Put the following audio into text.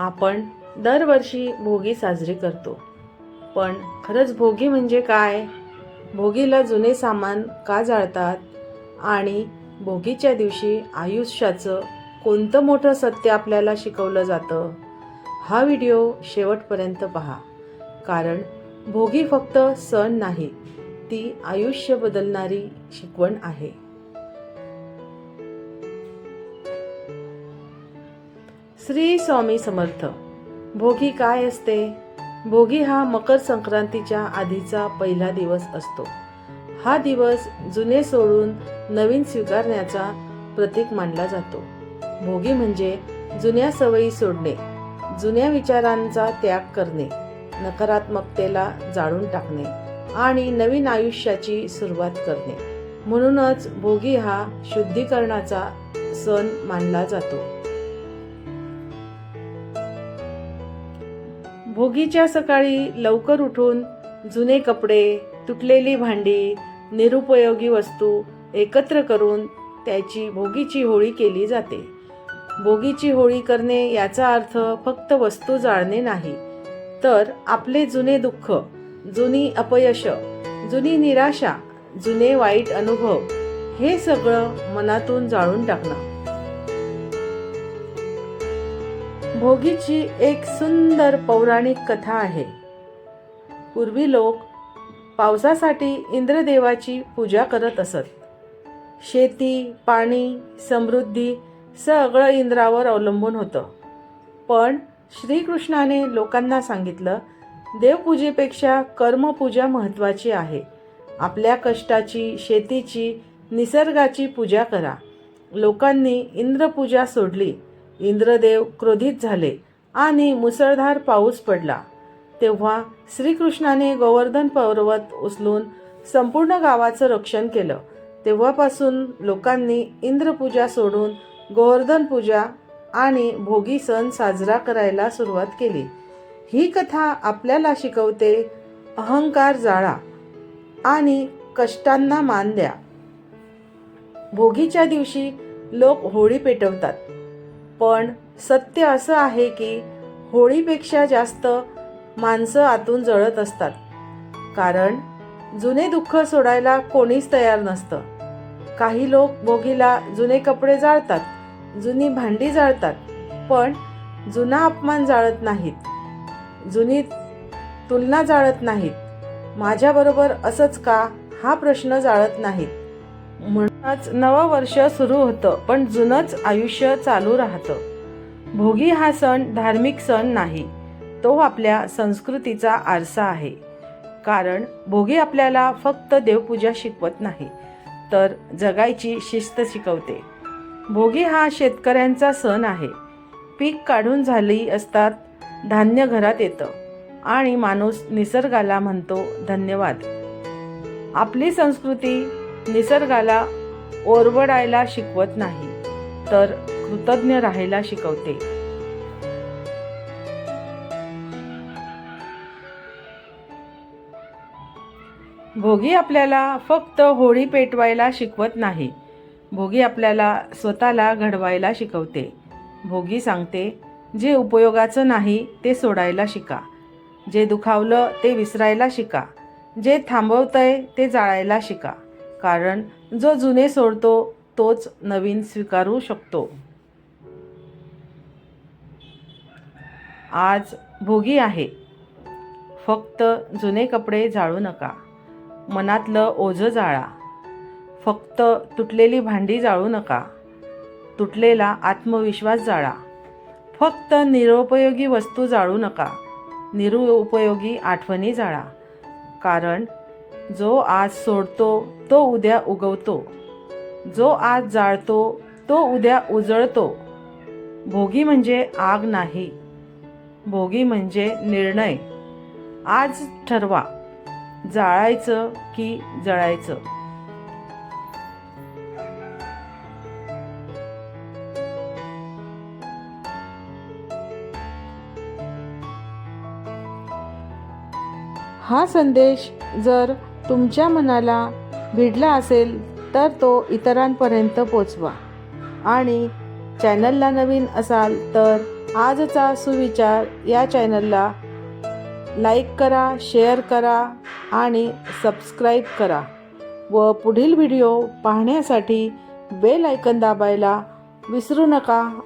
आपण दरवर्षी भोगी साजरी करतो. पण खरंच भोगी म्हणजे काय? भोगीला जुने सामान का जाळतात? आणि भोगीच्या दिवशी आयुष्याचं कोणतं मोठं सत्य आपल्याला शिकवलं जातं? हा व्हिडिओ शेवटपर्यंत पहा. कारण भोगी फक्त सण नाही ती आयुष्य बदलणारी शिकवण आहे. श्री स्वामी समर्थ. भोगी काय असते? भोगी हा मकर संक्रांतीच्या आधीचा पहिला दिवस असतो. हा दिवस जुने सोडून नवीन स्वीकारण्याचा प्रतीक मानला जातो. भोगी म्हणजे जुन्या सवयी सोडणे जुन्या विचारांचा त्याग करणे नकारात्मकतेला जाळून टाकणे आणि नवीन आयुष्याची सुरुवात करणे. म्हणूनच भोगी हा शुद्धीकरणाचा सण मानला जातो. भोगीच्या सकाळी लवकर उठून जुने कपडे तुटलेली भांडी निरुपयोगी वस्तू एकत्र करून त्याची भोगीची होळी केली जाते. भोगीची होळी करणे याचा अर्थ फक्त वस्तू जाळणे नाही तर आपले जुने दुःख जुनी अपयश जुनी निराशा जुने वाईट अनुभव हे सगळं मनातून जाळून टाकणं. भोगीची एक सुंदर पौराणिक कथा आहे. पूर्वी लोक पावसासाठी इंद्रदेवाची पूजा करत असत. शेती पाणी समृद्धी सगळं इंद्रावर अवलंबून होतं. पण श्रीकृष्णाने लोकांना सांगितलं देवपूजेपेक्षा कर्मपूजा महत्त्वाची आहे. आपल्या कष्टाची शेतीची निसर्गाची पूजा करा. लोकांनी इंद्रपूजा सोडली. इंद्रदेव क्रोधित झाले आणि मुसळधार पाऊस पडला. तेव्हा श्रीकृष्णाने गोवर्धन पर्वत उचलून संपूर्ण गावाचं रक्षण केलं. तेव्हापासून लोकांनी इंद्रपूजा सोडून गोवर्धन पूजा आणि भोगी सण साजरा करायला सुरुवात केली. ही कथा आपल्याला शिकवते अहंकार जाळा आणि कष्टांना मान द्या. भोगीच्या दिवशी लोक होळी पेटवतात. पण सत्य असं आहे की होळीपेक्षा जास्त माणसं आतून जळत असतात. कारण जुने दुःख सोडायला कोणीच तयार नसतं. काही लोक भोगीला जुने कपडे जाळतात जुनी भांडी जाळतात पण जुना अपमान जाळत नाहीत. जुनी तुलना जाळत नाहीत. माझ्याबरोबर असंच का हा प्रश्न जाळत नाहीत. म्हणूनच नवं वर्ष सुरू होतं पण जुनंच आयुष्य चालू राहतं. भोगी हा सण धार्मिक सण नाही तो आपल्या संस्कृतीचा आरसा आहे. कारण भोगी आपल्याला फक्त देवपूजा शिकवत नाही तर जगायची शिस्त शिकवते. भोगी हा शेतकऱ्यांचा सण आहे. पीक काढून झाली असतात धान्य घरात येतं आणि माणूस निसर्गाला म्हणतो धन्यवाद. आपली संस्कृती निसर्गाला ओरवडायला शिकवत नाही तर कृतज्ञ राहायला शिकवते. भोगी आपल्याला फक्त होळी पेटवायला शिकवत नाही भोगी आपल्याला स्वतःला घडवायला शिकवते. भोगी सांगते जे उपयोगाचं नाही ते सोडायला शिका. जे दुखावलं ते विसरायला शिका. जे थांबवतंय ते जाळायला शिका. कारण जो जुने सोडतो तोच नवीन स्वीकारू शकतो. आज भोगी आहे. फक्त जुने कपडे जाळू नका. मनातलं ओझं जाळा. फक्त तुटलेली भांडी जाळू नका. तुटलेला आत्मविश्वास जाळा. फक्त निरुपयोगी वस्तू जाळू नका. निरुपयोगी आठवणी जाळा. कारण जो आज सोडतो तो उद्या उगवतो. जो आज जाळतो तो उद्या उजळतो. भोगी म्हणजे आग नाही. भोगी म्हणजे निर्णय. आज ठरवा. जाळायचं की जळायचं? हा संदेश जर तुमच्या मनाला भिडला असेल तर तो इतरांपर्यंत पोचवा. आणि चॅनलला नवीन असाल तर आजचा सुविचार या चॅनलला लाईक करा शेअर करा आणि सबस्क्राईब करा व पुढील व्हिडिओ पाहण्यासाठी बेल आयकन दाबायला विसरू नका.